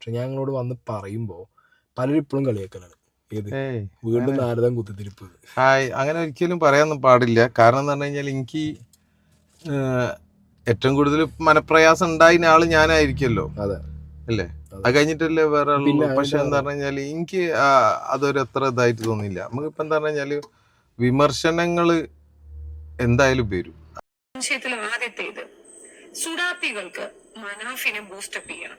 പക്ഷെ ഞാൻ നിങ്ങളോട് വന്ന് പറയുമ്പോ പലരും ഇപ്പോഴും കളിയാക്കലാണ്. ഏത്? വീണ്ടും നാരദം കുത്തിത്തിരിപ്പ്. ഹായ് അങ്ങനെ ഒരിക്കലും പറയാനൊന്നും പാടില്ല. കാരണം എന്ന് പറഞ്ഞു കഴിഞ്ഞാൽ എനിക്ക് ഏറ്റവും കൂടുതൽ മനപ്രയാസം ഉണ്ടായിരുന്ന ആൾ ഞാനായിരിക്കുമല്ലോ. അതെ. അല്ലേ? അതെ. കഴിഞ്ഞിട്ടല്ലേ വേറെ പക്ഷെ എന്താ പറഞ്ഞു കഴിഞ്ഞാൽ എനിക്ക് അതൊരു അത്ര ഇതായിട്ട് തോന്നിയില്ല. നമുക്കിപ്പോ എന്താ പറഞ്ഞു കഴിഞ്ഞാൽ വിമർശനങ്ങൾ എന്തായാലും വരും. സംശയത്തിൽ ആദ്യത്തേത് സുഡാപ്പികൾക്ക് മനാഫിനെ ബൂസ്റ്റപ്പ് ചെയ്യണം.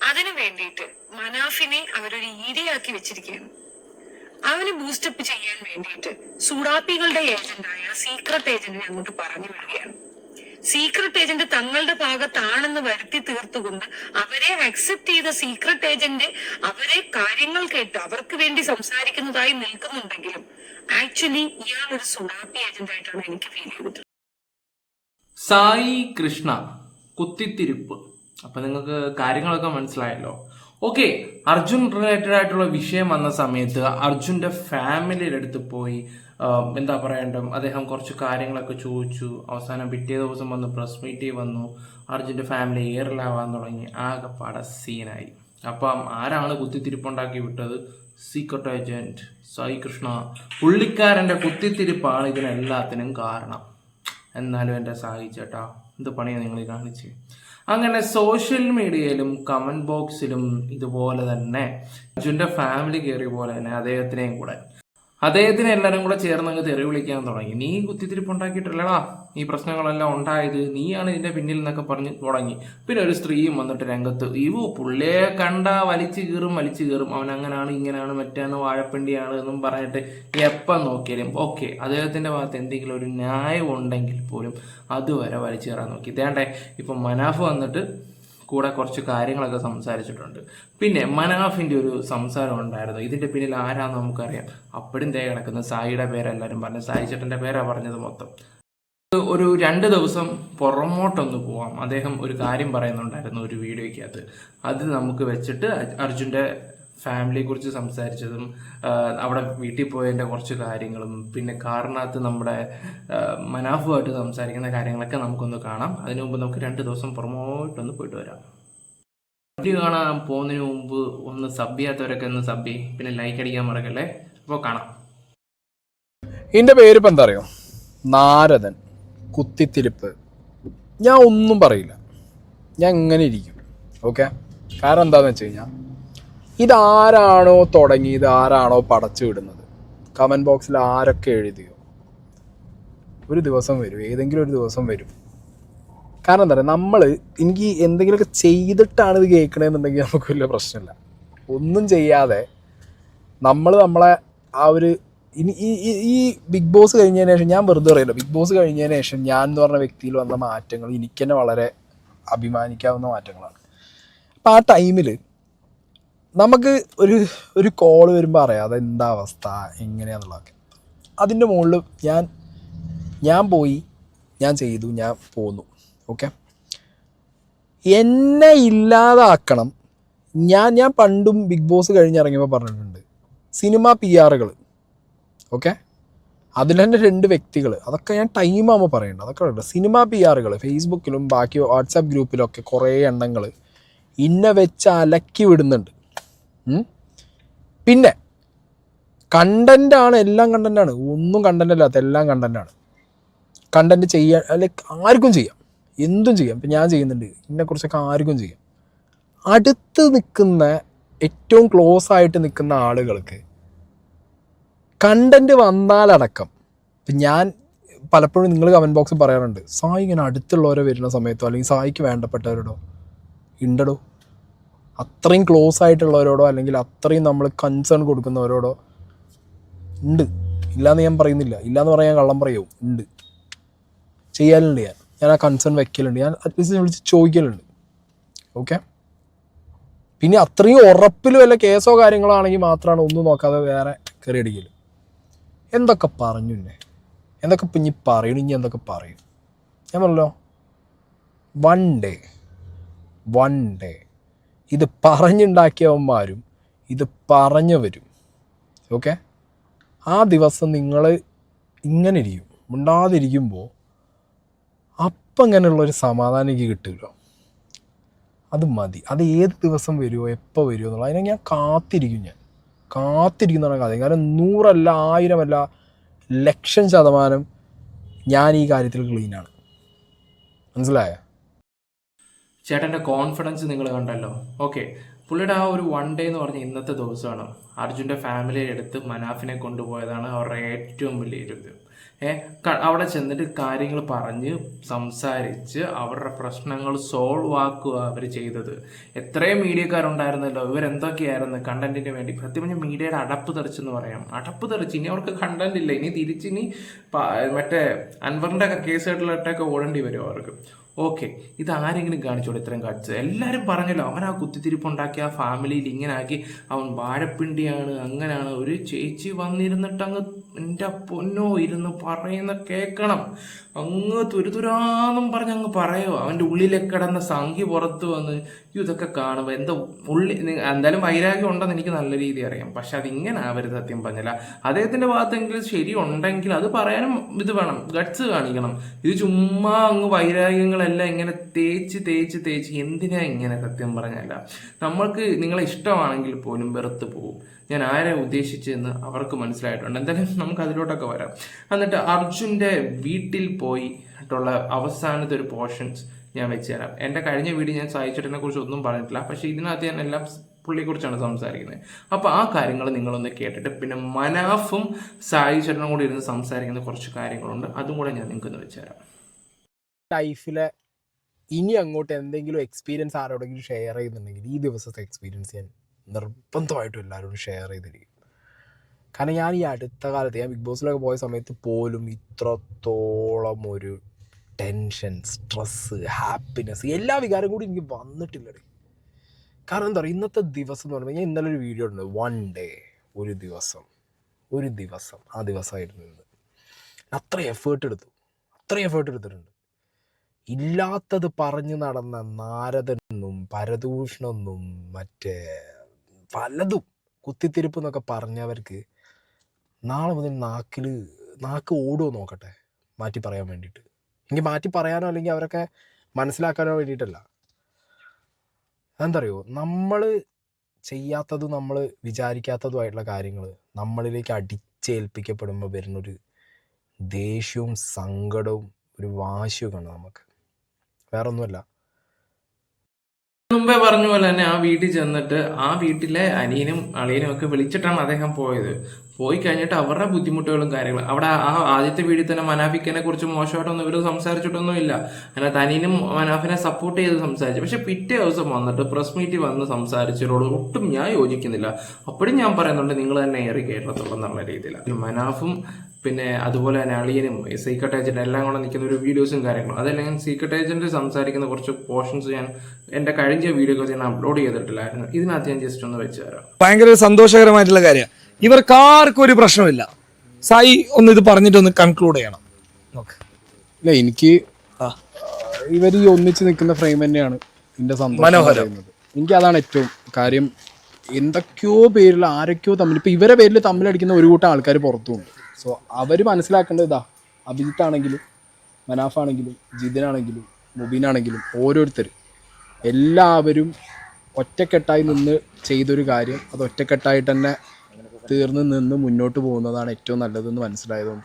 അതിനു വേണ്ടിയിട്ട് മനാഫിനെ അവരൊരു ഇരയാക്കി വെച്ചിരിക്കുകയാണ്. അവന് ബൂസ്റ്റപ്പ് ചെയ്യാൻ വേണ്ടിയിട്ട് സുഡാപ്പികളുടെ ഏജന്റായ സീക്രട്ട് ഏജന്റിനെ അങ്ങോട്ട് പറഞ്ഞു വിടുകയാണ്. സീക്രട്ട് ഏജന്റ് തങ്ങളുടെ ഭാഗത്താണെന്ന് വരുത്തി തീർത്തുകൊണ്ട് അവരെ അക്സെപ്റ്റ് ചെയ്ത സീക്രട്ട് ഏജന്റ് അവരെ കാര്യങ്ങൾ കേട്ട് അവർക്ക് വേണ്ടി സംസാരിക്കുന്നതായി നിൽക്കുന്നുണ്ടെങ്കിലും ആക്ച്വലി ഇയാൾ ഒരു സുഡാപ്പി ഏജന്റ് ആയിട്ടാണ് എനിക്ക് ഫീൽ ചെയ്തിട്ടുള്ളത് സായി കൃഷ്ണ കുത്തിത്തിരിപ്പ്. അപ്പൊ നിങ്ങൾക്ക് കാര്യങ്ങളൊക്കെ മനസ്സിലായല്ലോ. ഓക്കെ അർജുൻ റിലേറ്റഡ് ആയിട്ടുള്ള വിഷയം വന്ന സമയത്ത് അർജുന്റെ ഫാമിലിയുടെ അടുത്ത് പോയി എന്താ പറയണ്ട അദ്ദേഹം കുറച്ച് കാര്യങ്ങളൊക്കെ ചോദിച്ചു. അവസാനം പിറ്റേ ദിവസം വന്ന് പ്രസ് മീറ്റിൽ വന്നു. അർജുന്റെ ഫാമിലി എയറിലാവാൻ തുടങ്ങി. ആകെപ്പാടെ സീനായി അപ്പം ആരാണ് കുത്തിത്തിരിപ്പുണ്ടാക്കി വിട്ടത്? സീക്രട്ട് ഏജന്റ് സായി കൃഷ്ണ പുള്ളിക്കാരന്റെ കുത്തിത്തിരിപ്പാണ് ഇതിനെല്ലാത്തിനും കാരണം. എന്നാലും എന്റെ സായി ചേട്ടാ എന്ത് പണിയാണ് നിങ്ങൾ കാണിച്ച്? അങ്ങനെ സോഷ്യൽ മീഡിയയിലും കമന്റ് ബോക്സിലും ഇതുപോലെ തന്നെ അർജുന്റെ ഫാമിലി കയറിയ പോലെ തന്നെ അദ്ദേഹത്തിനെയും കൂടെ. അദ്ദേഹത്തിനെ എല്ലാവരും കൂടെ ചേർന്ന് അങ്ങ് തെറി വിളിക്കാൻ തുടങ്ങി. നീ കുത്തിത്തിരിപ്പുണ്ടാക്കിയിട്ടില്ലടാ ഈ പ്രശ്നങ്ങളെല്ലാം ഉണ്ടായത് നീയാണ് ഇതിന്റെ പിന്നിൽ എന്നൊക്കെ പറഞ്ഞ് തുടങ്ങി പിന്നെ ഒരു സ്ത്രീയും വന്നിട്ട് രംഗത്ത് ഇവ പുള്ളിയെ കണ്ട വലിച്ചു കീറും വലിച്ചു കീറും. അവൻ അങ്ങനാണ് ഇങ്ങനെയാണ് മറ്റാണ് വാഴപ്പിണ്ടിയാണ് എന്നും പറഞ്ഞിട്ട് എപ്പം നോക്കിയാലും ഓക്കെ അദ്ദേഹത്തിന്റെ ഭാഗത്ത് എന്തെങ്കിലും ഒരു ന്യായം ഉണ്ടെങ്കിൽ പോലും അതുവരെ വലിച്ചു കയറാൻ നോക്കി. ഇതേണ്ടേ ഇപ്പം മനാഫ് വന്നിട്ട് കൂടെ കുറച്ച് കാര്യങ്ങളൊക്കെ സംസാരിച്ചിട്ടുണ്ട്. പിന്നെ മനാഫിന്റെ ഒരു സംസാരം ഉണ്ടായിരുന്നു. ഇതിന്റെ പിന്നിൽ ആരാന്ന് നമുക്കറിയാം. അപ്പോഴും തേ കിടക്കുന്ന. സായിയുടെ പേരെല്ലാരും പറഞ്ഞു. സായി ചേട്ടന്റെ പേരാ പറഞ്ഞത് മൊത്തം. ഒരു രണ്ട് ദിവസം പുറമോട്ടൊന്ന് പോവാം. അദ്ദേഹം ഒരു കാര്യം പറയുന്നുണ്ടായിരുന്നു ഒരു വീഡിയോയ്ക്കകത്ത്. അത് നമുക്ക് വെച്ചിട്ട് അർജുന്റെ ഫാമിലിയെ കുറിച്ച് സംസാരിച്ചതും അവിടെ വീട്ടിൽ പോയതിന്റെ കുറച്ച് കാര്യങ്ങളും പിന്നെ കാറിനകത്ത് നമ്മുടെ മനാഫുമായിട്ട് സംസാരിക്കുന്ന കാര്യങ്ങളൊക്കെ നമുക്കൊന്ന് കാണാം. അതിനു മുമ്പ് നമുക്ക് രണ്ട് ദിവസം പുറമോട്ടൊന്ന് പോയിട്ട് വരാം. വീഡിയോ കാണാൻ പോകുന്നതിന് മുമ്പ് ഒന്ന് സബ് ചെയ്യാത്തവരൊക്കെ ഒന്ന് സബ് ചെയ്യും. പിന്നെ ലൈക്ക് അടിക്കാൻ മറക്കല്ലേ. അപ്പോൾ കാണാം. എന്റെ പേര് എന്താ അറിയോ? നാരദൻ. കുത്തിത്തിരിപ്പ്. ഞാൻ ഒന്നും പറയില്ല. ഞാൻ ഇങ്ങനെ ഇരിക്കും. ഓക്കെ കാരണം എന്താണെന്ന് വെച്ച് കഴിഞ്ഞാൽ ഇതാരാണോ തുടങ്ങിയത് ആരാണോ പടച്ചു വിടുന്നത്? കമന്റ് ബോക്സിൽ ആരൊക്കെ എഴുതിയോ? ഒരു ദിവസം വരും. ഏതെങ്കിലും ഒരു ദിവസം വരും. കാരണം എന്താ പറയുക നമ്മൾ എനിക്ക് എന്തെങ്കിലുമൊക്കെ ചെയ്തിട്ടാണ് ഇത് കേൾക്കണമെന്നുണ്ടെങ്കിൽ നമുക്ക് വലിയ പ്രശ്നമില്ല. ഒന്നും ചെയ്യാതെ നമ്മൾ നമ്മളെ ആ ഒരു ഇനി ഈ ഈ- ബിഗ് ബോസ് കഴിഞ്ഞതിന് ശേഷം ഞാൻ വെറുതെ പറയില്ല ബിഗ് ബോസ് കഴിഞ്ഞതിന് ശേഷം ഞാൻ എന്ന് പറഞ്ഞ വ്യക്തിയിൽ വന്ന മാറ്റങ്ങൾ എനിക്ക് തന്നെ വളരെ അഭിമാനിക്കാവുന്ന മാറ്റങ്ങളാണ്. അപ്പം ആ ടൈമിൽ നമുക്ക് ഒരു ഒരു കോൾ വരുമ്പോൾ അറിയാം അതെന്താ അവസ്ഥ എങ്ങനെയാണെന്നുള്ളതൊക്കെ അതിന്റെ മുകളിൽ ഞാൻ ഞാൻ പോയി ഞാൻ ചെയ്തു ഞാൻ പോന്നു. ഓക്കെ എന്നെ ഇല്ലാതാക്കണം. ഞാൻ ഞാൻ പണ്ടും ബിഗ് ബോസ് കഴിഞ്ഞിറങ്ങിയപ്പോൾ പറഞ്ഞിട്ടുണ്ട്. സിനിമ പി ആറുകൾ ഓക്കെ അതിൽ തന്നെ രണ്ട് വ്യക്തികൾ അതൊക്കെ ഞാൻ ടൈം ആകുമ്പോൾ പറയണ്ട. അതൊക്കെ ഉണ്ട് സിനിമ പി ആറുകൾ ഫേസ്ബുക്കിലും ബാക്കി വാട്സാപ്പ് ഗ്രൂപ്പിലൊക്കെ കുറേ എണ്ണങ്ങൾ ഇന്ന വെച്ച് അലക്കി വിടുന്നുണ്ട്. പിന്നെ ആണ് എല്ലാം കണ്ടന്റാണ് ഒന്നും കണ്ടന്റ് അല്ലാത്ത എല്ലാം കണ്ടന്റാണ് കണ്ടന്റ് ചെയ്യാൻ ലൈക്ക് ആർക്കും ചെയ്യാം. എന്തും ചെയ്യാം. ഇപ്പം ഞാൻ ചെയ്യുന്നുണ്ട്. ഇതിനെക്കുറിച്ചൊക്കെ ആർക്കും ചെയ്യാം. അടുത്ത് നിൽക്കുന്ന ഏറ്റവും ക്ലോസ് ആയിട്ട് നിൽക്കുന്ന ആളുകൾക്ക് കണ്ടന്റ് വന്നാലടക്കം. ഇപ്പം ഞാൻ പലപ്പോഴും നിങ്ങൾ കമന്റ് ബോക്സിൽ പറയാറുണ്ട് സായി ഇങ്ങനെ അടുത്തുള്ളവരെ വരുന്ന സമയത്തോ അല്ലെങ്കിൽ സായിക്ക് വേണ്ടപ്പെട്ടവരോടോ ഉണ്ടടോ അത്രയും ക്ലോസ് ആയിട്ടുള്ളവരോടോ അല്ലെങ്കിൽ അത്രയും നമ്മൾ കൺസേൺ കൊടുക്കുന്നവരോടോ ഉണ്ട് ഇല്ലാന്ന് ഞാൻ പറയുന്നില്ല. ഇല്ലാന്ന് പറയാൻ കള്ളം പറയൂ. ഉണ്ട് ചെയ്യാനുണ്ട് ഞാൻ. ഞാൻ ആ കൺസേൺ വെക്കലുണ്ട്. ഞാൻ അറ്റ്ലീസ്റ്റ് വിളിച്ച് ചോദിക്കലുണ്ട്. ഓക്കെ പിന്നെ അത്രയും ഉറപ്പിൽ വല്ല കേസോ കാര്യങ്ങളോ ആണെങ്കിൽ മാത്രമാണ് ഒന്നും നോക്കാതെ വേറെ കയറി അടിക്കൽ എന്തൊക്കെ പറഞ്ഞു എന്നെ എന്തൊക്കെ ഇപ്പം ഇനി പറയുന്നു ഇനി എന്തൊക്കെ പറയും? ഞാൻ പറഞ്ഞല്ലോ വൺ ഡേ വൺ ഡേ ഇത് പറഞ്ഞുണ്ടാക്കിയവന്മാരും ഇത് പറഞ്ഞവരും. ഓക്കെ ആ ദിവസം നിങ്ങൾ ഇങ്ങനെ ഇരിക്കും. മിണ്ടാതിരിക്കുമ്പോൾ അപ്പം ഇങ്ങനെയുള്ളൊരു സമാധാനം എനിക്ക് കിട്ടുമല്ലോ അത് മതി. അത് ഏത് ദിവസം വരുമോ എപ്പോൾ വരുമോ എന്നുള്ളത്. അതിനെ ഞാൻ കാത്തിരിക്കും ഞാൻ. കാത്തിരിക്കുന്നതാണ് കഥ. കാരണം നൂറല്ല ആയിരമല്ല ലക്ഷം ശതമാനം ഞാൻ ഈ കാര്യത്തിൽ ക്ലീനാണ് മനസ്സിലായ? ചേട്ടന്റെ കോൺഫിഡൻസ് നിങ്ങൾ കണ്ടല്ലോ. ഓക്കെ പുള്ളിയുടെ ആ ഒരു വൺ ഡേ എന്ന് പറഞ്ഞ ഇന്നത്തെ ദിവസമാണ്. അർജുന്റെ ഫാമിലിയെ എടുത്ത് മനാഫിനെ കൊണ്ടുപോയതാണ് അവരുടെ ഏറ്റവും വലിയൊരു ഇത്. അവിടെ ചെന്നിട്ട് കാര്യങ്ങൾ പറഞ്ഞ് സംസാരിച്ച് അവരുടെ പ്രശ്നങ്ങൾ സോൾവ് ആക്കുക അവർ ചെയ്തത്. എത്രയും മീഡിയക്കാരുണ്ടായിരുന്നല്ലോ. ഇവരെന്തൊക്കെയായിരുന്നു കണ്ടന്റിന് വേണ്ടി? പ്രത്യേകിച്ച് മീഡിയയുടെ അടപ്പ് തെറിച്ചെന്ന് പറയാം. അടപ്പ് തെറിച്ച്. ഇനി അവർക്ക് കണ്ടന്റ് ഇല്ല. ഇനി തിരിച്ചിനി മറ്റേ അൻവറിന്റെ കേസ് കേട്ടിലിട്ടൊക്കെ ഓടേണ്ടി വരും അവർക്ക്. ഓക്കെ ഇത് ആരെങ്കിലും കാണിച്ചോളൂ ഇത്രയും കാണിച്ചത് എല്ലാവരും പറഞ്ഞല്ലോ അവൻ ആ കുത്തിത്തിരിപ്പുണ്ടാക്കി ആ ഫാമിലിയിൽ ഇങ്ങനെ ആക്കി അവൻ വാഴപ്പിണ്ടിയാണ് അങ്ങനെയാണ് ഒരു ചേച്ചി വന്നിരുന്നിട്ട് അങ്ങ് എന്റെ പൊന്നോ ഇരുന്ന് പറയുന്ന കേൾക്കണം അങ്ങ് തുരുതുരാന്നും പറഞ്ഞ് അങ്ങ് പറയോ? അവന്റെ ഉള്ളിലെ കിടന്ന സംഖ്യ പുറത്ത് വന്ന് "യ്യോ, ഇതൊക്കെ കാണുമ്പോൾ എന്താ ഉള്ളി നി- എന്തായാലും വൈരാഗ്യം ഉണ്ടെന്ന് എനിക്ക് നല്ല രീതി അറിയാം. പക്ഷെ അതിങ്ങനെ ആവരുത് സത്യം പറഞ്ഞില്ല അദ്ദേഹത്തിന്റെ ഭാഗത്തെങ്കിലും ശരി ഉണ്ടെങ്കിൽ അത് പറയാനും ഇത് വേണം ഗട്സ് കാണിക്കണം. ഇത് ചുമ്മാ അങ്ങ് വൈരാഗ്യങ്ങളെല്ലാം ഇങ്ങനെ തേച്ച് തേച്ച് തേച്ച് എന്തിനാ ഇങ്ങനെ സത്യം പറഞ്ഞല്ല നമ്മൾക്ക് നിങ്ങളെ ഇഷ്ടമാണെങ്കിൽ പോലും വെറുത്ത് പോകും. ഞാൻ ആരെ ഉദ്ദേശിച്ചെന്ന് അവർക്ക് മനസ്സിലായിട്ടുണ്ട്. എന്തായാലും നമുക്ക് അതിലോട്ടൊക്കെ വരാം. എന്നിട്ട് അർജുന്റെ വീട്ടിൽ പോയിട്ടുള്ള അവസാനത്തെ ഒരു പോർഷൻസ് ഞാൻ വെച്ച് തരാം. എന്റെ കഴിഞ്ഞ വീഡിയോ ഞാൻ സായിച്ചേട്ടനെ കുറിച്ച് ഒന്നും പറഞ്ഞിട്ടില്ല. പക്ഷേ ഇതിനകത്ത് ഞാൻ എല്ലാം പുള്ളിയെക്കുറിച്ചാണ് സംസാരിക്കുന്നത്. അപ്പോൾ ആ കാര്യങ്ങൾ നിങ്ങളൊന്ന് കേട്ടിട്ട് പിന്നെ മനാഫും സായി ചേട്ടനും കൂടി ഇരുന്ന് സംസാരിക്കുന്ന കുറച്ച് കാര്യങ്ങളുണ്ട്. അതും കൂടെ ഞാൻ നിങ്ങൾക്കൊന്ന് വെച്ച് തരാം. ലൈഫിലെ ഇനി അങ്ങോട്ട് എന്തെങ്കിലും എക്സ്പീരിയൻസ് ആരോടെങ്കിലും ഷെയർ ചെയ്യുന്നുണ്ടെങ്കിൽ ഈ ദിവസത്തെ എക്സ്പീരിയൻസ് ഞാൻ നിർബന്ധമായിട്ടും എല്ലാവരോടും ഷെയർ ചെയ്തിരിക്കും. കാരണം ഞാൻ ഈ അടുത്ത കാലത്ത് ഞാൻ ബിഗ് ബോസിലൊക്കെ പോയ സമയത്ത് പോലും ഇത്രത്തോളം ഒരു ടെൻഷൻ സ്ട്രെസ്സ് ഹാപ്പിനെസ് എല്ലാ വികാരം കൂടി എനിക്ക് വന്നിട്ടില്ലടേ. കാരണം എന്താ പറയുക ഇന്നത്തെ ദിവസം എന്ന് പറയുമ്പോൾ ഞാൻ ഇന്നലെ ഒരു വീഡിയോ ഉണ്ട് വൺ ഡേ ഒരു ദിവസം ഒരു ദിവസം ആ ദിവസമായിരുന്നു ഇന്ന്. അത്ര എഫേർട്ട് എടുത്തു. അത്ര എഫേർട്ട് എടുത്തിട്ടുണ്ട്. ഇല്ലാത്തത് പറഞ്ഞു നടന്ന നാരദനെന്നും പരദൂഷണമെന്നും മറ്റേ പലതും കുത്തിത്തിരിപ്പ് എന്നൊക്കെ പറഞ്ഞവർക്ക് നാളെ മുതൽ നാക്കിൽ നാക്ക് ഓടുമോ നോക്കട്ടെ മാറ്റി പറയാൻ വേണ്ടിയിട്ട്. എനിക്ക് മാറ്റി പറയാനോ അല്ലെങ്കിൽ അവരൊക്കെ മനസ്സിലാക്കാനോ വേണ്ടിയിട്ടല്ല. എന്താ അറിയോ നമ്മൾ ചെയ്യാത്തതും നമ്മൾ വിചാരിക്കാത്തതുമായിട്ടുള്ള കാര്യങ്ങൾ നമ്മളിലേക്ക് അടിച്ചേൽപ്പിക്കപ്പെടുമ്പോൾ വരുന്നൊരു ദേഷ്യവും സങ്കടവും ഒരു വാശിയൊക്കെ ഉണ്ട് നമുക്ക്. വേറെ ഒന്നുമല്ല മുമ്പേ പറഞ്ഞ പോലെ തന്നെ ആ വീട്ടിൽ ചെന്നിട്ട് ആ വീട്ടിലെ അനിയനും അളിയനും ഒക്കെ വിളിച്ചിട്ടാണ് അദ്ദേഹം പോയത്. പോയി കഴിഞ്ഞിട്ട് അവരുടെ ബുദ്ധിമുട്ടുകളും കാര്യങ്ങളും. അവിടെ ആ ആദ്യത്തെ വീട്ടിൽ തന്നെ മനാഫിക്കനെ കുറിച്ച് മോശമായിട്ടൊന്നും ഇവർ സംസാരിച്ചിട്ടൊന്നും ഇല്ല അതിനകത്ത് അനിയനും മനാഫിനെ സപ്പോർട്ട് ചെയ്ത് സംസാരിച്ചു. പക്ഷെ പിറ്റേ ദിവസം വന്നിട്ട് പ്രസ് മീറ്റിൽ വന്ന് സംസാരിച്ചതിനോട് ഒട്ടും ഞാൻ യോജിക്കുന്നില്ല. അപ്പോഴും ഞാൻ പറയുന്നുണ്ട് നിങ്ങൾ തന്നെ ഏറി കേരളത്തോളം എന്നുള്ള രീതിയിൽ മനാഫും പിന്നെ അതുപോലെ തന്നെ അളിയനും സീക്രട്ട് ഏജന്റ് എല്ലാം കൂടെ നിൽക്കുന്ന ഒരു വീഡിയോസും കാര്യങ്ങളും. അതെല്ലാം ഞാൻ സീക്രട്ട് ഏജന്റ് സംസാരിക്കുന്ന കുറച്ച് പോർഷൻസ് ഞാൻ എന്റെ കഴിഞ്ഞ വീഡിയോകൾ ഞാൻ അപ്ലോഡ് ചെയ്തിട്ടില്ലായിരുന്നു. ഇതിനകത്ത് ഞാൻ ജസ്റ്റ് ഒന്ന് വെച്ച് തരാം. ഭയങ്കര സന്തോഷകരമായിട്ടുള്ള കാര്യമാണ്. ഇവർക്ക് ആർക്കും ഒരു പ്രശ്നമില്ല. സായി ഒന്ന് ഇത് പറഞ്ഞിട്ട് ഒന്ന് കൺക്ലൂഡ് ചെയ്യണം. ഇല്ല എനിക്ക് ആ. ഇവർ ഈ ഒന്നിച്ച് നിൽക്കുന്ന ഫ്രെയിം തന്നെയാണ് എന്റെ സന്തോഷം. എനിക്ക് അതാണ് ഏറ്റവും കാര്യം. എന്തൊക്കെയോ പേരിൽ ആരൊക്കെയോ തമ്മിൽ ഇപ്പം ഇവരെ പേരിൽ തമ്മിലടിക്കുന്ന ഒരു കൂട്ടം ആൾക്കാർ പുറത്തുമുണ്ട് സോ അവർ മനസ്സിലാക്കേണ്ടത് ഇതാ. അഭിജിത്ത് ആണെങ്കിലും മനാഫ് ആണെങ്കിലും ജിതിനാണെങ്കിലും മുബീനാണെങ്കിലും ഓരോരുത്തർ എല്ലാവരും ഒറ്റക്കെട്ടായി നിന്ന് ചെയ്തൊരു കാര്യം അത് ഒറ്റക്കെട്ടായിട്ട് തന്നെ തീർന്ന് നിന്ന് മുന്നോട്ട് പോകുന്നതാണ് ഏറ്റവും നല്ലതെന്ന് മനസ്സിലായതുകൊണ്ട്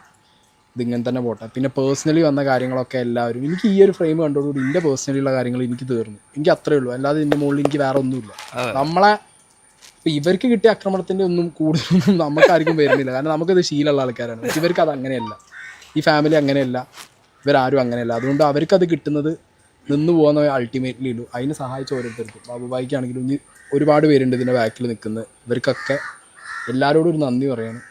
ഇതിങ്ങനെ തന്നെ പോട്ടെ. പിന്നെ പേഴ്സണലി വന്ന കാര്യങ്ങളൊക്കെ എല്ലാവരും എനിക്ക് ഈ ഒരു ഫ്രെയിം കണ്ടോടുകൂടി എന്റെ പേഴ്സണലി ഉള്ള കാര്യങ്ങൾ എനിക്ക് തീർന്നു. എനിക്ക് അത്രേ ഉള്ളൂ. അല്ലാതെ ഇതിന്റെ മുകളിൽ എനിക്ക് വേറെ ഒന്നുമില്ല. നമ്മളെ ഇപ്പം ഇവർക്ക് കിട്ടിയ ആക്രമണത്തിന്റെ ഒന്നും കൂടുതലൊന്നും നമുക്കാർക്കും വരുന്നില്ല. കാരണം നമുക്കത് ശീലമുള്ള ആൾക്കാരാണ്. ഇവർക്ക് അത് അങ്ങനെയല്ല. ഈ ഫാമിലി അങ്ങനെയല്ല. ഇവരാരും അങ്ങനെയല്ല. അതുകൊണ്ട് അവർക്ക് അത് കിട്ടുന്നത് നിന്ന് പോകുന്ന അൾട്ടിമേറ്റ്ലി ഇടും അതിനെ സഹായിച്ച ഓരോരുത്തർക്കും. ബാബുബായിക്കാണെങ്കിലും ഇനി ഒരുപാട് പേരുണ്ട് ഇതിന്റെ ബാക്കിൽ നിൽക്കുന്നത് ഇവർക്കൊക്കെ എല്ലാവരോടും ഒരു നന്ദി പറയാണ്.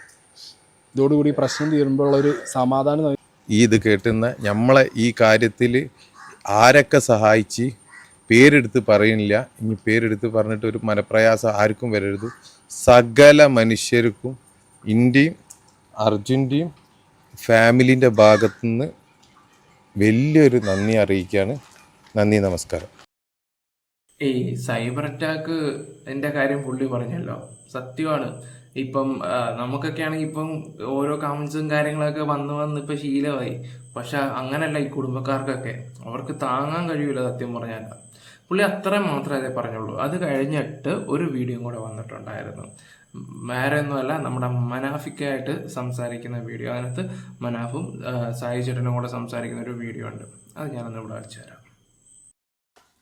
ഇതോടുകൂടി പ്രശ്നം തീരുമ്പോഴുള്ളൊരു സമാധാനം ഈ ഇത് കേട്ടുന്ന നമ്മളെ ഈ കാര്യത്തിൽ ആരൊക്കെ സഹായിച്ച് പേരെടുത്ത് പറയുന്നില്ല ഇനി പേരെടുത്ത് പറഞ്ഞിട്ട് ഒരു മനപ്രയാസം ആർക്കും വരരുത്. സകല മനുഷ്യർക്കും ഇന്ത്യയും അർജുന്റെയും ഫാമിലിന്റെ ഭാഗത്തുനിന്ന് വലിയൊരു നന്ദി അറിയിക്കുകയാണ്. നന്ദി നമസ്കാരം. ഈ സൈബർ അറ്റാക്ക് എന്റെ കാര്യം പുള്ളി പറഞ്ഞല്ലോ. സത്യമാണ്. ഇപ്പം നമുക്കൊക്കെ ആണെങ്കിൽ ഇപ്പം ഓരോ കമൻസും കാര്യങ്ങളൊക്കെ വന്ന് വന്ന് ഇപ്പം ശീലമായി. പക്ഷെ അങ്ങനല്ല ഈ കുടുംബക്കാർക്കൊക്കെ. അവർക്ക് താങ്ങാൻ കഴിയൂല സത്യം പറഞ്ഞാൽ പുള്ളി അത്രയും മാത്രമേ പറഞ്ഞുള്ളൂ. അത് കഴിഞ്ഞിട്ട് ഒരു വീഡിയോ കൂടെ വന്നിട്ടുണ്ടായിരുന്നു. വേറെ ഒന്നുമല്ല നമ്മുടെ മനാഫിക്കായിട്ട് സംസാരിക്കുന്ന വീഡിയോ. അതിനകത്ത് മനാഫും സായി ചേട്ടനും കൂടെ സംസാരിക്കുന്ന ഒരു വീഡിയോ ഉണ്ട്. അത് ഞാനൊന്ന് ഇവിടെ അടിച്ചു തരാം.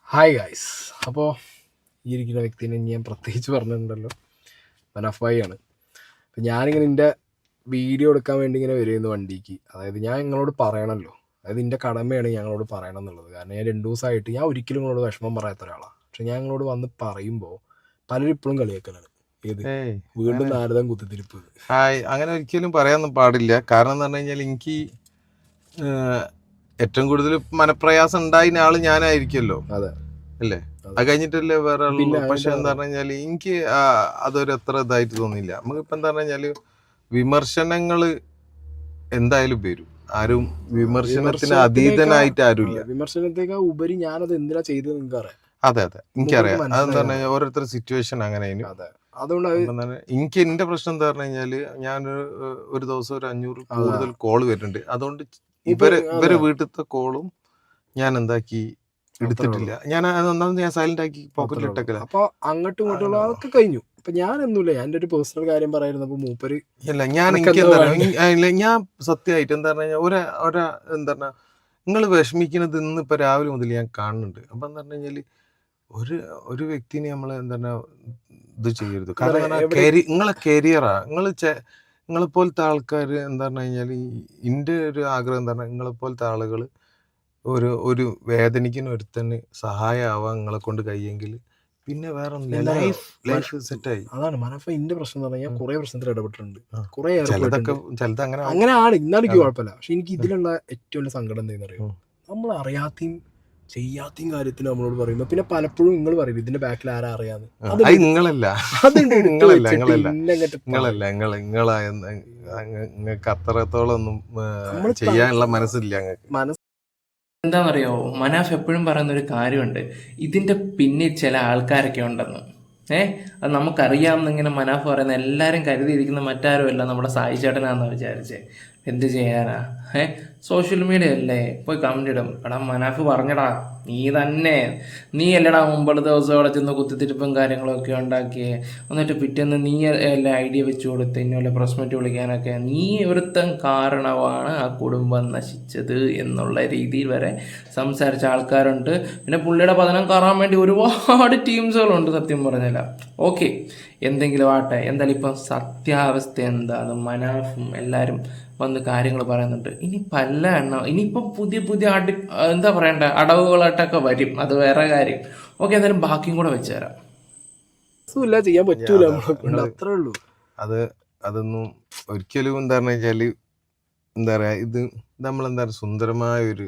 ഹായ് ഗായ്സ് അപ്പോൾ ഈ ഇരിക്കുന്ന വ്യക്തിനെ ഞാൻ പ്രത്യേകിച്ച് പറഞ്ഞിട്ടുണ്ടല്ലോ. മനാഫ് ഭായി ആണ്. അപ്പം ഞാനിങ്ങനെ എന്റെ വീഡിയോ എടുക്കാൻ വേണ്ടി ഇങ്ങനെ വരുന്നു വണ്ടിക്ക്. അതായത് ഞാൻ നിങ്ങളോട് പറയണമല്ലോ എന്റെ കടമയാണ് ഞങ്ങളോട് പറയണം എന്നുള്ളത് കാരണം ഞാൻ രണ്ട് ദിവസമായിട്ട് ഞാൻ ഒരിക്കലും നിങ്ങളോട് വിഷമം പറയാത്ത ഒരാളാണ് പക്ഷെ ഞാൻ നിങ്ങളോട് വന്ന് പറയുമ്പോൾ പലരും ഇപ്പോഴും കളിയാക്കലാണ്. ഏത്? വീണ്ടും നാരദം കുത്തിത്തിരിപ്പ്. അങ്ങനെ ഒരിക്കലും പറയാനൊന്നും പാടില്ല. കാരണം എന്ന് പറഞ്ഞു കഴിഞ്ഞാൽ എനിക്ക് ഏറ്റവും കൂടുതൽ മനപ്രയാസം ഉണ്ടായിരുന്ന ആൾ ഞാനായിരിക്കുമല്ലോ. അതെ. അല്ലേ? അതെ. അത് കഴിഞ്ഞിട്ടല്ലേ വേറെ പക്ഷെ എന്താ പറഞ്ഞു എനിക്ക് അതൊരു അത്ര ഇതായിട്ട് തോന്നില്ല നമുക്കിപ്പോ എന്താ പറഞ്ഞു കഴിഞ്ഞാൽ വിമർശനങ്ങൾ എന്തായാലും വരും. ആരും വിമർശനത്തിന് അതീതനായിട്ട് ആരുമില്ല. വിമർശനത്തേക്കാൾ ഉപരി ഞാനത് എന്തിനാ ചെയ്തത് നിങ്ങൾക്ക് അറിയാം അതെ അതെ. എനിക്കറിയാം. അതെന്താ പറഞ്ഞു മനസ്സിലായി. കഴിഞ്ഞാൽ ഓരോരുത്തർ സിറ്റുവേഷൻ അങ്ങനെ അതെ. അതുകൊണ്ട് അത് എനിക്ക് എന്റെ പ്രശ്നം എന്താ പറഞ്ഞു കഴിഞ്ഞാൽ ഞാൻ ഒരു ദിവസം ഒരു അഞ്ഞൂറ്. കൂടുതൽ കോൾ വരുന്നുണ്ട്. അതുകൊണ്ട് ഇവർ ഇവരെ വീട്ടിലത്തെ കോളും ഞാൻ എന്താക്കി എടുത്തിട്ടില്ല. ഞാൻ ഞാൻ സൈലന്റ് ആക്കി പോക്കറ്റിൽ ഇട്ടേക്കില്ല അപ്പൊ അങ്ങോട്ടും ഇങ്ങോട്ടുള്ള അതൊക്കെ കഴിഞ്ഞു. അപ്പൊ ഞാനൊന്നുമില്ല ഞാൻ എന്റെ ഒരു പേഴ്സണൽ കാര്യം പറയായിരുന്നപ്പോ മൂപ്പര് ഇല്ല ഞാൻ എനിക്ക് എന്താ ഞാൻ സത്യമായിട്ട് എന്താ പറഞ്ഞാൽ ഒരു ഒരാ എന്താ പറഞ്ഞാ നിങ്ങൾ വിഷമിക്കുന്നത് ഇന്ന് ഇപ്പൊ രാവിലെ മുതൽ ഞാൻ കാണുന്നുണ്ട്. അപ്പൊ എന്താ പറഞ്ഞു കഴിഞ്ഞാൽ ഒരു ഒരു വ്യക്തിനെ നമ്മൾ എന്താ ഇത് ചെയ്യരുത്. കാരണം നിങ്ങളെ കരിയറാ നിങ്ങൾ നിങ്ങളെ പോലത്തെ ആൾക്കാർ എന്താ പറഞ്ഞു കഴിഞ്ഞാൽ എന്റെ ഒരു ആഗ്രഹം എന്താ പറഞ്ഞാൽ നിങ്ങളെ പോലത്തെ ആളുകൾ ഒരു ഒരു വേദനിക്കുന്ന ഒരുത്തന് സഹായമാവാൻ നിങ്ങളെ കൊണ്ട് കഴിയെങ്കിൽ പിന്നെ വേറെ ലൈഫ് ലൈഫ് മന- സെറ്റായി അതാണ് മനഫ ഇന്റെ പ്രശ്നം എന്ന് പറഞ്ഞാൽ കുറെ പ്രശ്നത്തിൽ ഇടപെട്ടിട്ടുണ്ട്. കുറെ അങ്ങനെ ആവും. അങ്ങനെ ആണ് ഇന്നാലും എനിക്ക് കുഴപ്പമില്ല. പക്ഷെ എനിക്ക് ഇതിലുള്ള ഏറ്റവും വലിയ സങ്കടം എന്താണെന്ന് അറിയോ നമ്മൾ അറിയാത്തയും ചെയ്യാത്തയും കാര്യത്തിന് നമ്മളോട് പറയുമ്പോ പിന്നെ പലപ്പോഴും നിങ്ങൾ പറയും ഇതിന്റെ ബാക്കിൽ ആരാ അറിയാന്ന്. നിങ്ങളല്ല. നിങ്ങളല്ല, നിങ്ങൾക്ക് അത്രത്തോളം ഒന്നും ചെയ്യാനുള്ള മനസ്സില്ല മനസ്സ് എന്താണെന്നറിയോ മനാഫ് എപ്പോഴും പറയുന്ന ഒരു കാര്യമുണ്ട്. ഇതിന്റെ പിന്നിൽ ചില ആൾക്കാരൊക്കെ ഉണ്ടെന്ന്. ഏ? അത് നമുക്കറിയാമെന്നിങ്ങനെ മനാഫ് പറയുന്ന എല്ലാവരും കരുതിയിരിക്കുന്ന മറ്റാരുമല്ല നമ്മുടെ സായി ചേട്ടനാന്ന് വിചാരിച്ചേ. എന്ത് ചെയ്യാനാ? ഏ? സോഷ്യൽ മീഡിയ അല്ലേ പോയി കമന്റ് ഇടും. എടാ മനാഫ് പറഞ്ഞടാ നീ തന്നെ നീ അല്ലടാ മുമ്പത്തെ ദിവസം അവിടെ ചെന്ന് കുത്തിത്തിരിപ്പും കാര്യങ്ങളൊക്കെ ഉണ്ടാക്കിയേ. എന്നിട്ട് പിറ്റേന്ന് നീ എല്ലാ ഐഡിയ വെച്ച് കൊടുത്ത് ഇന്നലെ പ്രസ് മീറ്റ് വിളിക്കാനൊക്കെ. നീ ഒരുത്തൻ കാരണമാണ് ആ കുടുംബം നശിച്ചത് എന്നുള്ള രീതിയിൽ വരെ സംസാരിച്ച ആൾക്കാരുണ്ട്. പിന്നെ പുള്ളിയുടെ പതനം കയറാൻ വേണ്ടി ഒരുപാട് ടീംസുകളുണ്ട് സത്യം പറഞ്ഞില്ല ഓക്കെ എന്തെങ്കിലും ആട്ടെ എന്തായാലും ഇപ്പം സത്യാവസ്ഥ എന്താണ് മനാഫും എല്ലാവരും വന്ന് കാര്യങ്ങൾ പറയുന്നുണ്ട്. ഇനി പല എണ്ണം. ഇനിയിപ്പം പുതിയ പുതിയ അടി എന്താ പറയണ്ട അടവുകളായിട്ടൊക്കെ വരും. അത് വേറെ കാര്യം. ഓക്കെ എന്തായാലും ബാക്കിയും കൂടെ വെച്ച് തരാം ചെയ്യാൻ പറ്റൂല അത്രേ ഉള്ളൂ. അത് അതൊന്നും ഒരിക്കലും എന്താ പറഞ്ഞു വെച്ചാൽ എന്താ പറയാ ഇത് നമ്മളെന്താ പറയുക സുന്ദരമായ ഒരു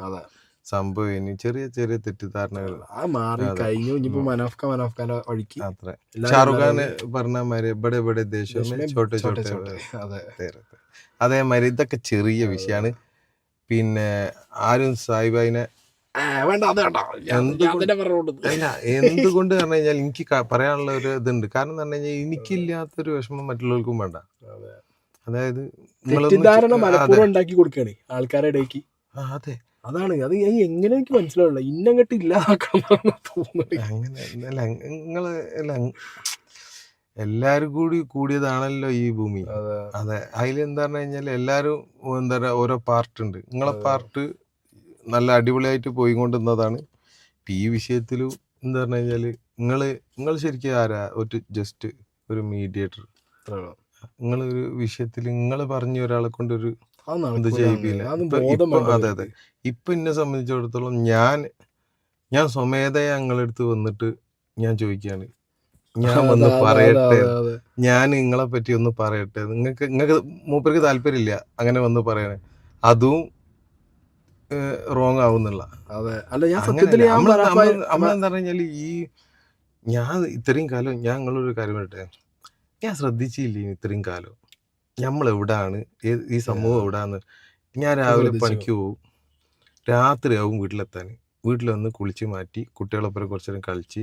സംഭവം. ഇനി ചെറിയ ചെറിയ തെറ്റിദ്ധാരണകൾ. ആ മാറി അതെ. കഴിഞ്ഞു. ഇനിയിപ്പോ ഉം. മനാഫ്ക മനാഫ്ഖാന്റെ വഴിക്ക്. അത്ര. എല്ലാവരും ഷാറുഖ് ഖാൻ പറഞ്ഞ മാതിരി ഇവിടെ ഇവിടെ ദേശം ചോട്ടെ ചോട്ടെ. അതെ. അതേമാതിരി ഇതൊക്കെ ചെറിയ വിഷയമാണ് പിന്നെ ആരും സായിബായിനെ വേണ്ട അത് വേണ്ട. എന്തുകൊണ്ട്? പറഞ്ഞു കഴിഞ്ഞാൽ എനിക്ക് പറയാനുള്ള ഒരു ഇതുണ്ട്. കാരണം എന്ന് പറഞ്ഞു കഴിഞ്ഞാൽ എനിക്കില്ലാത്തൊരു വിഷമം മറ്റുള്ളവർക്കും വേണ്ട. അതെ. അതായത് തെറ്റിദ്ധാരണ മലപ്പുറം ഉണ്ടാക്കി ഇടയ്ക്ക്. അതെ. അതാണ്. അത് ഞാൻ എങ്ങനെ എനിക്ക് മനസ്സിലാവില്ല ഇന്നങ്ങട്ട് ഇല്ലാതാക്കണം തോന്നുന്നു. അങ്ങനെ അല്ല നിങ്ങൾ അല്ല എല്ലാരും കൂടി കൂടിയതാണല്ലോ ഈ ഭൂമി. അതെ. അതെ. അതിൽ എന്താ പറഞ്ഞു കഴിഞ്ഞാൽ എല്ലാരും എന്താ പറയാ ഓരോ പാർട്ട് ഉണ്ട് നിങ്ങളെ പാർട്ട് നല്ല അടിപൊളിയായിട്ട് പോയിക്കൊണ്ടിരുന്നതാണ്. കൊണ്ടിരുന്നതാണ് ഈ വിഷയത്തിലും എന്താ പറഞ്ഞു കഴിഞ്ഞാൽ നിങ്ങൾ നിങ്ങൾ ശരിക്കും ആരാ? ഒരു ജസ്റ്റ് ഒരു മീഡിയേറ്റർ. നിങ്ങൾ ഒരു വിഷയത്തിൽ നിങ്ങൾ പറഞ്ഞ ഒരാളെ കൊണ്ട് ഒരു അത് ഇത് ചെയ്യിപ്പില്ല. അതെ അതെ ഇപ്പൊ എന്നെ സംബന്ധിച്ചിടത്തോളം ഞാൻ ഞാൻ സ്വമേധയാ നിങ്ങളെടുത്ത് വന്നിട്ട് ഞാൻ ചോദിക്കുകയാണ് ഞാൻ ഒന്ന് വന്ന് പറയട്ടെ. ഞാൻ നിങ്ങളെ പറ്റി ഒന്ന് പറയട്ടെ? നിങ്ങൾക്ക് നിങ്ങൾക്ക് മൂപ്പർക്ക് താല്പര്യമില്ല അങ്ങനെ വന്ന് പറയണ. അതും റോങ് ആവുന്നുള്ള. അതെ. അല്ല ഞാൻ സത്യത്തിൽ നമ്മളെന്താ ഈ ഞാൻ ഇത്രയും കാലം ഞാൻ നിങ്ങളൊരു കാര്യം പറയട്ടെ? ഞാൻ ശ്രദ്ധിച്ചില്ല ഇത്രയും കാലം? നമ്മൾ എവിടാണ് ഈ സമൂഹം എവിടാന്ന്? ഞാൻ രാവിലെ പണിക്ക് പോകും രാത്രിയാവും വീട്ടിലെത്താൻ വീട്ടിൽ വന്ന് കുളിച്ച് മാറ്റി കുട്ടികളൊപ്പം കുറച്ചു നേരം കളിച്ച്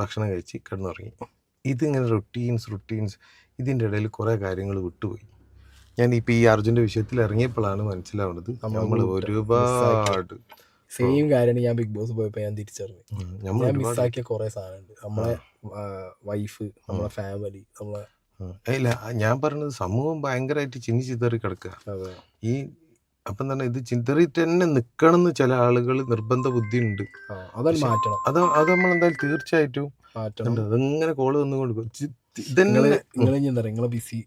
ഭക്ഷണം കഴിച്ച് കിടന്നുറങ്ങി. ഇതിങ്ങനെ റൊട്ടീൻസ് റൊട്ടീൻസ് ഇതിന്റെ ഇടയിൽ കുറേ കാര്യങ്ങൾ വിട്ടുപോയി. ഞാൻ ഈ ഈ അർജുന്റെ വിഷയത്തിൽ ഇറങ്ങിയപ്പോഴാണ് മനസ്സിലാവുന്നത് നമ്മൾ ഒരുപാട് സെയിം കാര്യമാണ് ഞാൻ ബിഗ് ബോസ് പോയപ്പോൾ ഞാൻ തിരിച്ചറിഞ്ഞു. നമ്മൾ ഞാൻ മിസ്സാക്കിയ കുറേ സാധനമുണ്ട്. നമ്മളെ വൈഫ് നമ്മളെ ഫാമിലി നമ്മളെ. ഇല്ല ഞാൻ പറഞ്ഞത് സമൂഹം ഭയങ്കരമായിട്ട് ചിന്തിച്ചിതറി ചിതറി കിടക്കുക ഈ അപ്പം തന്നെ ഇത് ചിതറിയിട്ട് തന്നെ നിൽക്കണം എന്ന് ചില ആളുകൾ നിർബന്ധ ബുദ്ധി ഉണ്ട് ആ, മാറ്റണം. അത് അത് നമ്മൾ എന്തായാലും തീർച്ചയായിട്ടും അതെങ്ങനെ കോൾ വന്നു കൊടുക്കും. നിങ്ങളെ ബിസി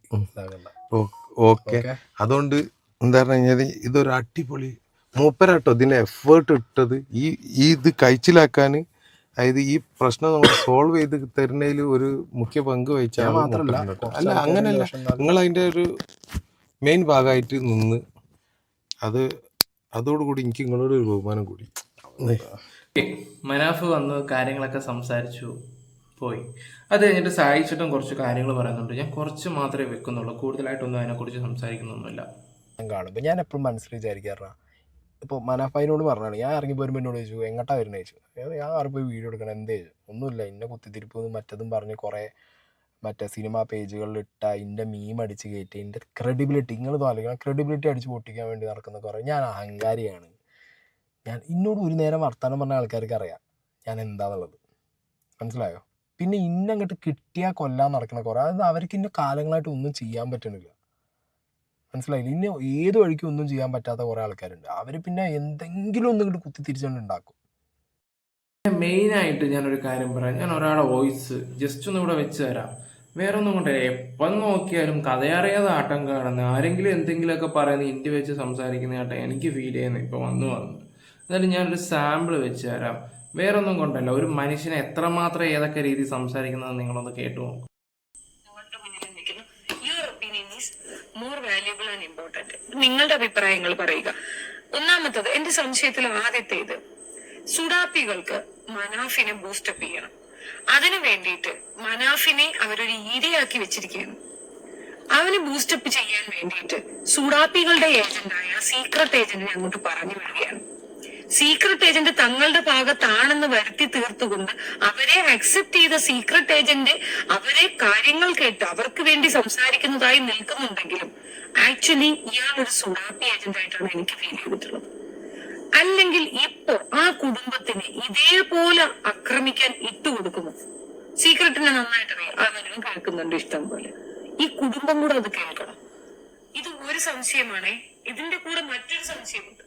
ഓക്കെ. അതുകൊണ്ട് എന്താ പറഞ്ഞു കഴിഞ്ഞാൽ ഇതൊരു അടിപൊളി മൂപ്പരാട്ടോ ഇതിന്റെ എഫേർട്ട് ഇട്ടത്. ഈ ഈ ഇത് കഴിച്ചിലാക്കാൻ അതായത് ഈ പ്രശ്നം നമ്മൾ സോൾവ് ചെയ്ത് തരുന്നതിൽ ഒരു മുഖ്യ പങ്ക് വഹിച്ചാൽ. കുറച്ച് അല്ല അങ്ങനെയല്ല. നിങ്ങൾ അതിന്റെ ഒരു മെയിൻ ഭാഗമായിട്ട് നിന്ന് അത് അതോടുകൂടി എനിക്ക് നിങ്ങളോട് ഒരു ബഹുമാനം കൂടി. മനാഫ് വന്ന് കാര്യങ്ങളൊക്കെ സംസാരിച്ചു പോയി. അത് കഴിഞ്ഞിട്ട് സഹായിച്ചിട്ടും കുറച്ച് കാര്യങ്ങൾ പറയുന്നുണ്ട്. ഞാൻ കുറച്ച് മാത്രമേ വെക്കുന്നുള്ളൂ. കൂടുതലായിട്ടൊന്നും അതിനെക്കുറിച്ച് സംസാരിക്കുന്നൊന്നുമില്ല. ഞാൻ കാണും. ഞാൻ എപ്പോഴും മനസ്സിൽ വിചാരിക്കാറാ ഇപ്പോൾ മനാഫായിനോട് പറഞ്ഞാണ് ഞാൻ ഇറങ്ങി പോരുമ്പോൾ എന്നോട് ചോദിച്ചു എങ്ങോട്ടാ വരുന്നത് ചോദിച്ചു. ഞാൻ ആറ് പോയി വീഡിയോ എടുക്കണം? എന്തേ ഒന്നുമില്ല. ഇന്നെ കുത്തിത്തിരിപ്പ് മറ്റതും പറഞ്ഞ് കുറേ മറ്റേ സിനിമ പേജുകളിൽ ഇട്ട ഇന്റെ മീം അടിച്ച് കയറ്റി എന്റെ ക്രെഡിബിലിറ്റി നിങ്ങൾ തോന്നിക്കണം ക്രെഡിബിലിറ്റി അടിച്ച് പൊട്ടിക്കാൻ വേണ്ടി നടക്കുന്ന കുറേ ഞാൻ അഹങ്കാരിയാണ്. ഞാൻ ഇന്നോട് ഒരു നേരം വർത്തമാനം പറഞ്ഞ ആൾക്കാർക്ക് അറിയാം ഞാൻ എന്താന്നുള്ളത്. മനസ്സിലായോ? പിന്നെ ഇന്നങ്ങോട്ട് കിട്ടിയാൽ കൊല്ലാൻ നടക്കുന്ന കുറേ അത് അവർക്ക് ഇന്ന കാലങ്ങളായിട്ട് ഒന്നും ചെയ്യാൻ പറ്റണില്ല. മനസ്സിലായില്ല? ഇനി ഏത് വഴിക്കും ഒന്നും ചെയ്യാൻ പറ്റാത്ത കുറേ ആൾക്കാരുണ്ട്. അവർ പിന്നെ എന്തെങ്കിലും ഒന്നും ഇങ്ങോട്ട് കുത്തി തിരിച്ചുകൊണ്ട് ഉണ്ടാക്കും മെയിനായിട്ട് ഞാനൊരു കാര്യം പറയാം. ഞാൻ ഒരാളെ വോയിസ് ജസ്റ്റ് ഒന്ന് ഇവിടെ വെച്ച് തരാം. വേറെ ഒന്നും കൊണ്ടേ എപ്പം നോക്കിയാലും കഥയറിയാതെ ആട്ടം കാണുന്ന ആരെങ്കിലും എന്തെങ്കിലുമൊക്കെ പറയുന്ന ഇന്ത്യ വെച്ച് സംസാരിക്കുന്ന ആട്ടം എനിക്ക് ഫീൽ ചെയ്യുന്നത് ഇപ്പൊ വന്നു വന്നു. എന്നാലും ഞാനൊരു സാമ്പിൾ വെച്ച് തരാം. വേറെ ഒന്നും കൊണ്ടല്ല ഒരു മനുഷ്യനെ എത്രമാത്രം ഏതൊക്കെ രീതി സംസാരിക്കുന്നത് നിങ്ങളൊന്ന് കേട്ടു നോക്കും. നിങ്ങളുടെ അഭിപ്രായങ്ങൾ പറയുക. ഒന്നാമത്തത് എന്റെ സംശയത്തിൽ ആദ്യത്തേത് സുഡാപ്പികൾക്ക് മനാഫിനെ ബൂസ്റ്റപ്പ് ചെയ്യണം. അതിനു വേണ്ടിയിട്ട് മനാഫിനെ അവരൊരു ഈരയാക്കി വെച്ചിരിക്കുകയാണ് അവന് ബൂസ്റ്റപ്പ് ചെയ്യാൻ വേണ്ടിയിട്ട് സുഡാപ്പികളുടെ ഏജന്റായ സീക്രട്ട് ഏജന്റിനെ അങ്ങോട്ട് പറഞ്ഞു വിടുകയാണ്. സീക്രട്ട് ഏജന്റ് തങ്ങളുടെ ഭാഗത്താണെന്ന് വരുത്തി തീർത്തുകൊണ്ട് അവരെ അക്സെപ്റ്റ് ചെയ്ത സീക്രട്ട് ഏജന്റ് അവരെ കാര്യങ്ങൾ കേട്ട് അവർക്ക് വേണ്ടി സംസാരിക്കുന്നതായി നിൽക്കുന്നുണ്ടെങ്കിലും ആക്ച്വലി ഇയാൾ ഒരു സുഡാപ്പി ഏജന്റ് ആയിട്ടാണ് എനിക്ക് ഫീൽ ചെയ്തിട്ടുള്ളത്. അല്ലെങ്കിൽ ഇപ്പോ ആ കുടുംബത്തിന് ഇതേപോലെ ആക്രമിക്കാൻ ഇട്ടുകൊടുക്കുമോ സീക്രട്ടിനെ നന്നായിട്ട് അറിയാം അവനും കേൾക്കുന്നുണ്ട് ഇഷ്ടം പോലെ. ഈ കുടുംബം കൂടെ അത് കേൾക്കണം. ഇത് ഒരു സംശയമാണേ. ഇതിന്റെ കൂടെ മറ്റൊരു സംശയമുണ്ട്.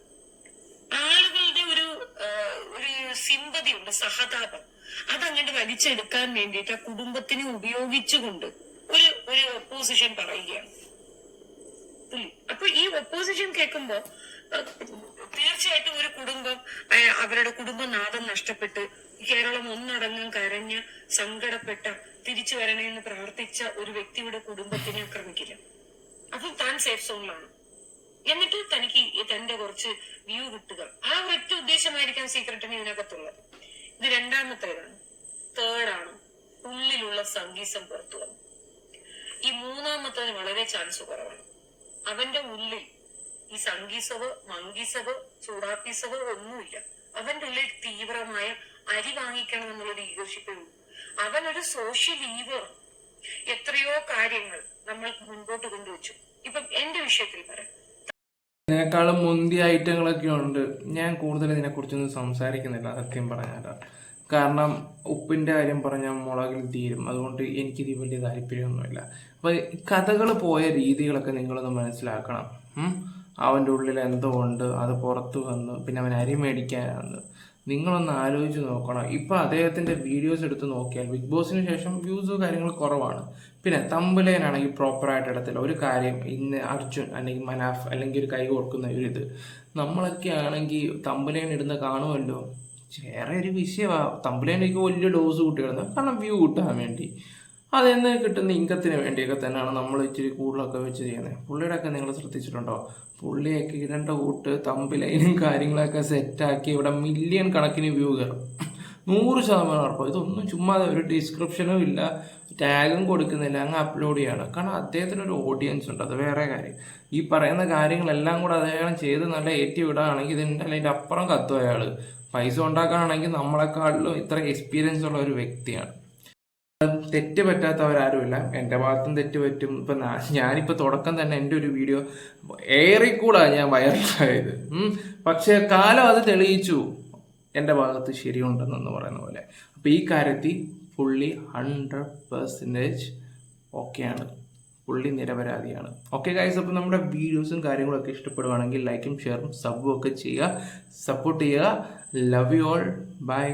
ആളുകളുടെ ഒരു ഒരു സിമ്പതി ഉണ്ട് സഹതാപം. അതങ്ങോട്ട് വലിച്ചെടുക്കാൻ വേണ്ടിയിട്ട് ആ കുടുംബത്തിനെ ഉപയോഗിച്ചുകൊണ്ട് ഒരു ഒരു ഒപ്പോസിഷൻ പറയുകയാണ്. അപ്പൊ ഈ ഒപ്പോസിഷൻ കേൾക്കുമ്പോ തീർച്ചയായിട്ടും ഒരു കുടുംബം അവരുടെ കുടുംബനാഥം നഷ്ടപ്പെട്ട് കേരളം ഒന്നടങ്ങും കരഞ്ഞ് സങ്കടപ്പെട്ട തിരിച്ചു വരണമെന്ന് പ്രാർത്ഥിച്ച ഒരു വ്യക്തിയുടെ കുടുംബത്തിനെ ആക്രമിക്കില്ല. അപ്പം താൻ സേഫ് സോണിലാണ് എന്നിട്ട് തനിക്ക് തന്റെ കുറച്ച് വ്യൂ കിട്ടുക. ആ ഒരൊറ്റ ഉദ്ദേശമായിരിക്കാം സീക്രട്ടിന് ഇതിനകത്തുള്ളത്. ഇത് രണ്ടാമത്തേതാണ്. തേർഡാണ് ഉള്ളിലുള്ള സംഗീതം പുറത്തു വന്നു ഈ മൂന്നാമത്തതിന് വളരെ ചാൻസ് കുറവാണ്. അവന്റെ ഉള്ളിൽ ഈ സംഗീസവോ മങ്കീസവോ ചൂടാപ്പീസവോ ഒന്നുമില്ല. അവന്റെ ഉള്ളിൽ തീവ്രമായ അരി വാങ്ങിക്കണം എന്നുള്ളൊരു ഈഗർഷിപ്പേ അവനൊരു സോഷ്യൽ ഈവർ എത്രയോ കാര്യങ്ങൾ നമ്മൾ മുൻപോട്ട് കൊണ്ടുവച്ചു. ഇപ്പം എന്റെ വിഷയത്തിൽ പറയാം. ഇതിനേക്കാളും മുന്തിയ ഐറ്റങ്ങളൊക്കെ ഉണ്ട് ഞാൻ കൂടുതൽ ഇതിനെക്കുറിച്ചൊന്നും സംസാരിക്കുന്നില്ല സത്യം പറഞ്ഞാൽ. കാരണം ഉപ്പിന്റെ കാര്യം പറഞ്ഞാൽ മുളകിൽ തീരും. അതുകൊണ്ട് എനിക്കിത് വലിയ താല്പര്യമൊന്നുമില്ല. അപ്പോൾ കഥകൾ പോയ രീതികളൊക്കെ നിങ്ങളൊന്ന് മനസ്സിലാക്കണം? അവന്റെ ഉള്ളിൽ എന്തോ ഉണ്ട് അത് പുറത്തു വന്നു? പിന്നെ അവൻ അരി മേടിക്കാനാണ് നിങ്ങളൊന്ന് ആലോചിച്ച് നോക്കണം. ഇപ്പം അദ്ദേഹത്തിന്റെ വീഡിയോസ് എടുത്ത് നോക്കിയാൽ ബിഗ് ബോസിന് ശേഷം വ്യൂസ് കാര്യങ്ങൾ കുറവാണ്. പിന്നെ തമ്പുലേനാണെങ്കിൽ പ്രോപ്പറായിട്ട് ഇടത്തില്ല ഒരു കാര്യം ഇന്ന് അർജുൻ അല്ലെങ്കിൽ മനാഫ് അല്ലെങ്കിൽ ഒരു കൈ കൊടുക്കുന്ന ഒരു ഇത്. നമ്മളൊക്കെ ആണെങ്കിൽ തമ്പുലേൻ ഇടുന്ന കാണുമല്ലോ. വേറെ ഒരു വിഷയമാണ് തമ്പുലേനൊക്കെ വലിയ ഡോസ് കൂട്ടിയിടുന്നത്. കാരണം വ്യൂ കിട്ടാൻ വേണ്ടി. അതെന്ന് കിട്ടുന്ന ഇൻകത്തിന് വേണ്ടിയൊക്കെ തന്നെയാണ് നമ്മൾ ഇച്ചിരി കൂടുതലൊക്കെ വെച്ച് ചെയ്യുന്നത്. പുള്ളിയുടെ ഒക്കെ നിങ്ങൾ ശ്രദ്ധിച്ചിട്ടുണ്ടോ? പുള്ളിയൊക്കെ ഇടേണ്ട കൂട്ട് തമ്പിലൈനും കാര്യങ്ങളൊക്കെ സെറ്റാക്കി ഇവിടെ മില്യൺ കണക്കിന് വ്യൂ കയറും നൂറ് ശതമാനം ഉറപ്പ്. ഇതൊന്നും ചുമ്മാതെ ഒരു ഡിസ്ക്രിപ്ഷനും ഇല്ല. ടാഗും കൊടുക്കുന്നില്ല. അങ്ങ് അപ്ലോഡ് ചെയ്യാണ്. കാരണം അദ്ദേഹത്തിന് ഒരു ഓഡിയൻസ് ഉണ്ട്. അത് വേറെ കാര്യം. ഈ പറയുന്ന കാര്യങ്ങളെല്ലാം കൂടെ അദ്ദേഹം ചെയ്ത് നല്ല ഏറ്റി വിടുകയാണെങ്കിൽ ഇതിന്റെ അതിന്റെ അപ്പുറം കത്തും അയാൾ പൈസ ഉണ്ടാക്കാനാണെങ്കിൽ നമ്മളെക്കാട്ടിലും ഇത്ര എക്സ്പീരിയൻസ് ഉള്ള ഒരു വ്യക്തിയാണ്. തെറ്റ് പറ്റാത്തവരാരുമില്ല. എന്റെ ഭാഗത്തും തെറ്റ് പറ്റും. ഇപ്പം ഞാനിപ്പോൾ തുടക്കം തന്നെ എന്റെ ഒരു വീഡിയോ ഏറെ കൂടാ ഞാൻ വൈറലായത്. പക്ഷേ കാലം അത് തെളിയിച്ചു. എന്റെ ഭാഗത്ത് ശരിയുണ്ടെന്നു പറയുന്ന പോലെ. അപ്പോൾ ഈ കാര്യത്തിൽ പുള്ളി ഹൺഡ്രഡ് പെർസെന്റേജ് ഓക്കെയാണ് പുള്ളി നിരപരാധിയാണ്. ഓക്കെ ഗൈസ് അപ്പോൾ നമ്മുടെ വീഡിയോസും കാര്യങ്ങളൊക്കെ ഇഷ്ടപ്പെടുവാണെങ്കിൽ ലൈക്കും ഷെയറും സബും ഒക്കെ ചെയ്യുക. സപ്പോർട്ട് ചെയ്യുക. Love you all by